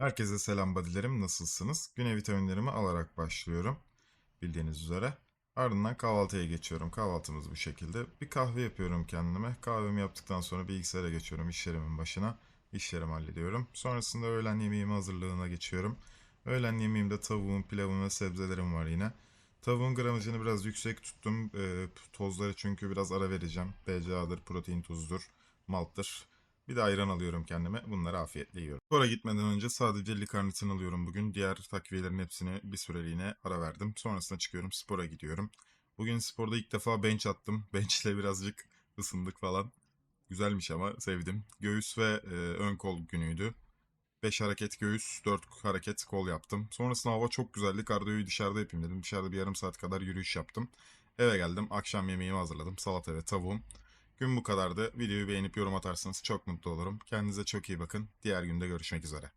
Herkese selam badilerim. Nasılsınız? Güne vitaminlerimi alarak başlıyorum. Bildiğiniz üzere. Ardından kahvaltıya geçiyorum. Kahvaltımız bu şekilde. Bir kahve yapıyorum kendime. Kahvemi yaptıktan sonra bilgisayara geçiyorum işlerimin başına. İşlerimi hallediyorum. Sonrasında öğlen yemeğimi hazırlığına geçiyorum. Öğlen yemeğimde tavuğum, pilavım ve sebzelerim var yine. Tavuğun gramajını biraz yüksek tuttum. Ee, tozları çünkü biraz ara vereceğim. BCA'dır, protein tozudur, malttır. Bir de ayran alıyorum kendime. Bunları afiyetle yiyorum. Spora gitmeden önce sadece likarnitin alıyorum bugün. Diğer takviyelerin hepsini bir süreliğine ara verdim. Sonrasında çıkıyorum spora gidiyorum. Bugün sporda ilk defa bench attım. Bench ile birazcık ısındık falan. Güzelmiş ama sevdim. Göğüs ve e, ön kol günüydü. 5 hareket göğüs, 4 hareket kol yaptım. Sonrasında hava çok güzeldi. Kardiyoyu dışarıda yapayım dedim. Dışarıda bir yarım saat kadar yürüyüş yaptım. Eve geldim. Akşam yemeğimi hazırladım. Salata ve tavuğum. Gün bu kadardı. Videoyu beğenip yorum atarsanız çok mutlu olurum. Kendinize çok iyi bakın. Diğer günde görüşmek üzere.